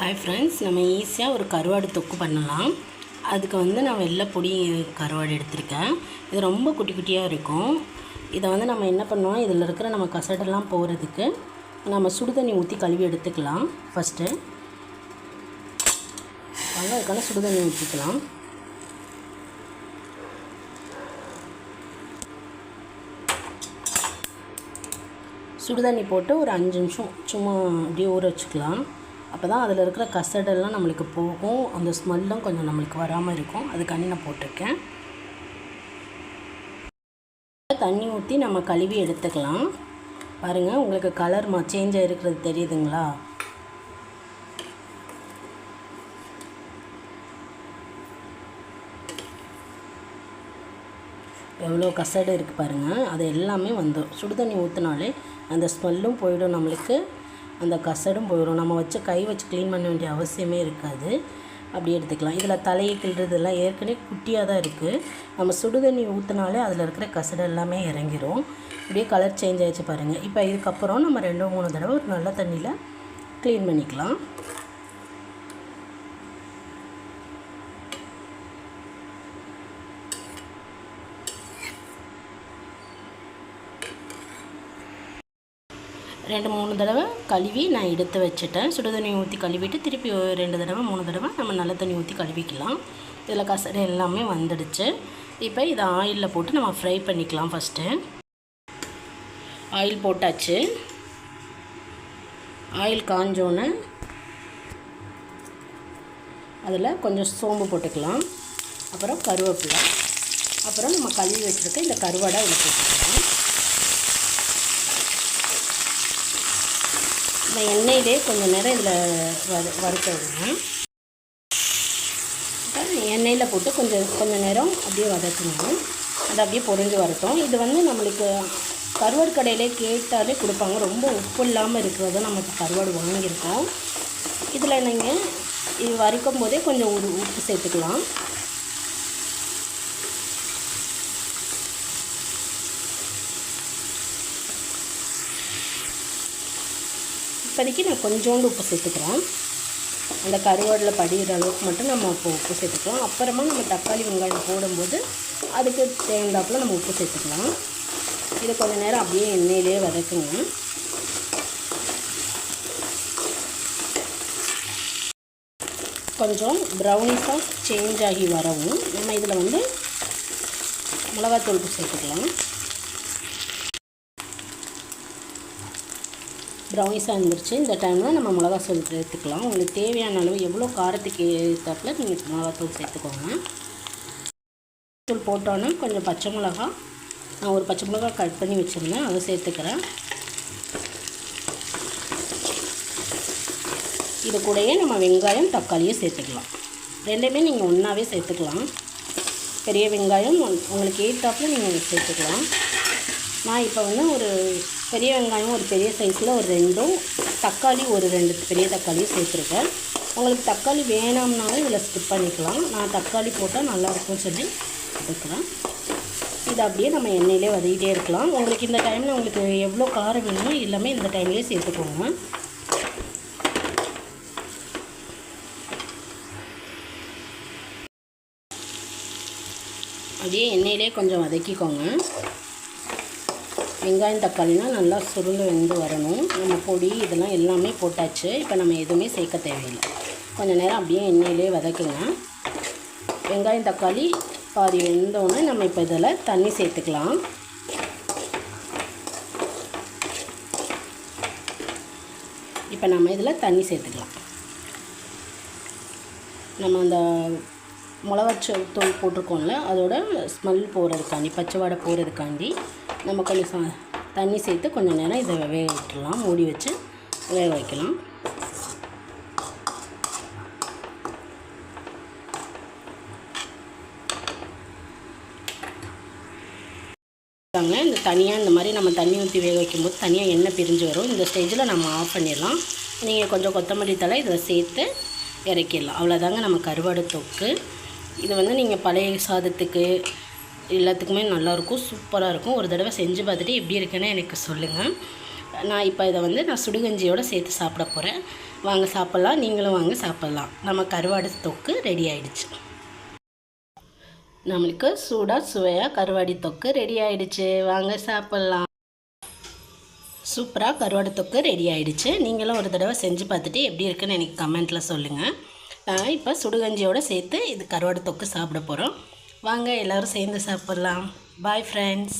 Hi friends நம்ம ஈஸியாக ஒரு கருவாடு தொக்கு பண்ணலாம். அதுக்கு வந்து நான் வெள்ளை பொடி கருவாடு எடுத்திருக்கேன். இது ரொம்ப குட்டி குட்டியாக இருக்கும். இதை வந்து நம்ம என்ன பண்ணுவோம் இதில் இருக்கிற நம்ம கசடெல்லாம் போகிறதுக்கு நம்ம சுடு தண்ணி ஊற்றி கழுவி எடுத்துக்கலாம். ஃபஸ்ட்டு வாங்க அதுக்கான சுடு தண்ணி ஊற்றிக்கலாம் சுடு தண்ணி போட்டு ஒரு அஞ்சு நிமிஷம் சும்மா அப்படியே ஊற வச்சுக்கலாம். அப்போ தான் அதில் இருக்கிற கசடெல்லாம் நம்மளுக்கு போகும். அந்த ஸ்மெல்லும் கொஞ்சம் நம்மளுக்கு வராமல் இருக்கும். அதுக்காண்டி நான் போட்டிருக்கேன். தண்ணி ஊற்றி நம்ம கழுவி எடுத்துக்கலாம். பாருங்கள் உங்களுக்கு கலர் மா சேஞ்ச் ஆகிருக்கிறது தெரியுதுங்களா? எவ்வளோ கசடு இருக்குது பாருங்கள் அது எல்லாமே வந்துடும் சுடு தண்ணி ஊற்றினாலே அந்த ஸ்மெல்லும் போயிடும் நம்மளுக்கு. அந்த கசடும் போயிடும். நம்ம வச்சு கை வச்சு க்ளீன் பண்ண வேண்டிய அவசியமே இருக்காது. அப்படி எடுத்துக்கலாம். இதில் தலையை கிள்றதெல்லாம் ஏற்கனவே குட்டியாக தான் இருக்குது நம்ம சுடு தண்ணி ஊற்றினாலே அதில் இருக்கிற கசடு எல்லாமே இறங்கிரும். அப்படியே கலர் சேஞ்ச் ஆகிடுச்சு பாருங்கள் இப்போ இதுக்கப்புறம் நம்ம ரெண்டு மூணு தடவை ஒரு நல்ல தண்ணியில் க்ளீன் பண்ணிக்கலாம். ரெண்டு மூணு தடவை கழுவி நான் எடுத்து வச்சுட்டேன். சுடு தண்ணி ஊற்றி கழுவிட்டு திருப்பி ஒரு ரெண்டு தடவை மூணு தடவை நம்ம நல்ல தண்ணி ஊற்றி கழுவிக்கலாம். இதில் கசடு எல்லாமே வந்துடுச்சு. இப்போ இதை ஆயிலில் போட்டு நம்ம ஃப்ரை பண்ணிக்கலாம் ஃபஸ்ட்டு ஆயில் போட்டாச்சு. ஆயில் காஞ்சோன்னு அதில் கொஞ்சம் சோம்பு போட்டுக்கலாம். அப்புறம் கருவேப்பிலை. அப்புறம் நம்ம கழுவி வச்சுருக்க இந்த கருவாடை எடுத்து வச்சுக்கலாம் இந்த எண்ணெயிலே கொஞ்சம் நேரம் இதில் வறு வறுக்க எண்ணெயில் போட்டு கொஞ்சம் கொஞ்சம் நேரம் அப்படியே வதக்கணும். அது அப்படியே பொரிஞ்சு வரட்டும். இது வந்து நம்மளுக்கு கருவாடு கடையிலே கேட்டாலே கொடுப்பாங்க. ரொம்ப உப்பு இல்லாமல் இருக்கிறத நம்ம கருவாடு வாங்கியிருக்கோம். இதில் நீங்கள் இது வறுக்கும் போதே கொஞ்சம் உப்பு சேர்த்துக்கலாம். இப்போதைக்கு நான் கொஞ்சோண்டு உப்பு சேர்த்துக்கிறேன். அந்த கருவாடில் படிகிற அளவுக்கு மட்டும் நம்ம இப்போ உப்பு சேர்த்துக்கலாம். அப்புறமா நம்ம தக்காளி வெங்காயம் போடும்போது அதுக்கு தேர்ந்தாப்பில் நம்ம உப்பு சேர்த்துக்கலாம். இதை கொஞ்சம் நேரம் அப்படியே எண்ணெயிலே வதக்குங்க. கொஞ்சம் ப்ரௌனிஸாக சேஞ்ச் ஆகி வரவும் நம்ம இதில் வந்து மிளகாத்தூள் சேர்த்துக்கலாம். ப்ரௌனிஸாக இருந்துருச்சு. இந்த டைமில் நம்ம மிளகாத்தூள் சேர்த்துக்கலாம். உங்களுக்கு தேவையான அளவு எவ்வளோ காரத்துக்கு ஏற்றாப்பில் நீங்கள் மிளகாத்தூள் சேர்த்துக்கோங்க. தூள் போட்டோன்னே கொஞ்சம் பச்சை மிளகா நான் ஒரு பச்சை மிளகா கட் பண்ணி வச்சுருந்தேன். அதை சேர்த்துக்கிறேன். இது கூடயே நம்ம வெங்காயம் தக்காளியும் சேர்த்துக்கலாம். ரெண்டுமே நீங்கள் ஒன்றாவே சேர்த்துக்கலாம். பெரிய வெங்காயம் உங்களுக்கு ஏற்றாப்புல நீங்கள் சேர்த்துக்கலாம். நான் இப்போ வந்து ஒரு பெரிய வெங்காயம் ஒரு பெரிய சைஸில் ஒரு ரெண்டும் தக்காளி ஒரு ரெண்டு பெரிய தக்காளியும் சேர்த்துருக்கேன். உங்களுக்கு தக்காளி வேணாம்னாலும் இதில் ஸ்கிப் பண்ணிக்கலாம். நான் தக்காளி போட்டால் நல்லாயிருக்கும்னு சொல்லி எடுக்கிறேன் இது அப்படியே நம்ம எண்ணெயிலே வதக்கிட்டே இருக்கலாம். உங்களுக்கு இந்த டைமில் உங்களுக்கு எவ்வளோ காரம் வேணுமோ எல்லாமே இந்த டைம்லேயே சேர்த்துக்கோங்க. அப்படியே எண்ணெயிலே கொஞ்சம் வதக்கிக்கோங்க. வெங்காயம் தக்காளினால் நல்லா சுருண்டு வெந்து வரணும். நம்ம பொடி இதெல்லாம் எல்லாமே போட்டாச்சு. இப்போ நம்ம எதுவுமே சேர்க்க தேவையில்லை. கொஞ்சம் நேரம் அப்படியே எண்ணெயிலே வதக்குங்க. வெங்காயம் தக்காளி பாதி வெந்தோடனே நம்ம இப்போ இதில் தண்ணி சேர்த்துக்கலாம். இப்போ நம்ம இதில் தண்ணி சேர்த்துக்கலாம். நம்ம அந்த மிளகாச்சு தூள் போட்டிருக்கோம்ல அதோட ஸ்மெல் போகிறதுக்காண்டி பச்சை வாடை போகிறதுக்காண்டி நம்ம கொஞ்சம் தண்ணி சேர்த்து கொஞ்சம் நேரம் இதை வேக விட்டுடலாம். மூடி வச்சு வேக வைக்கலாம். இந்த தனியாக இந்த மாதிரி நம்ம தண்ணி ஊற்றி வேக வைக்கும்போது தனியாக எண்ணெய் பிரிஞ்சு வரும். இந்த ஸ்டேஜில் நம்ம ஆஃப் பண்ணிடலாம். நீங்கள் கொஞ்சம் கொத்தமல்லி தலை இதில் சேர்த்து இறக்கிடலாம். அவ்வளோதாங்க நம்ம கருவாடு தொக்கு. இது வந்து நீங்கள் பழைய சாதத்துக்கு எல்லாத்துக்குமே நல்லாயிருக்கும் சூப்பராக இருக்கும் ஒரு தடவை செஞ்சு பார்த்துட்டு எப்படி இருக்குன்னு எனக்கு சொல்லுங்கள் நான் இப்போ இதை வந்து நான் சுடுகஞ்சியோடு சேர்த்து சாப்பிட போகிறேன் வாங்க சாப்பிட்லாம். நீங்களும் வாங்க சாப்பிட்லாம். நம்ம கருவாடு தொக்கு ரெடி ஆகிடுச்சு நம்மளுக்கு சூடாக சுவையாக கருவாடி தொக்கு ரெடி ஆகிடுச்சு வாங்க சாப்பிட்லாம். சூப்பராக கருவாடு தொக்கு ரெடி ஆகிடுச்சு நீங்களும் ஒரு தடவை செஞ்சு பார்த்துட்டு எப்படி இருக்குன்னு எனக்கு கமெண்ட்டில் சொல்லுங்கள் நான் இப்போ சுடுகஞ்சியோடு சேர்த்து இது கருவாடு தொக்கு சாப்பிட போகிறோம் வாங்க எல்லோரும் சேர்ந்து சாப்பிட்லாம். Bye friends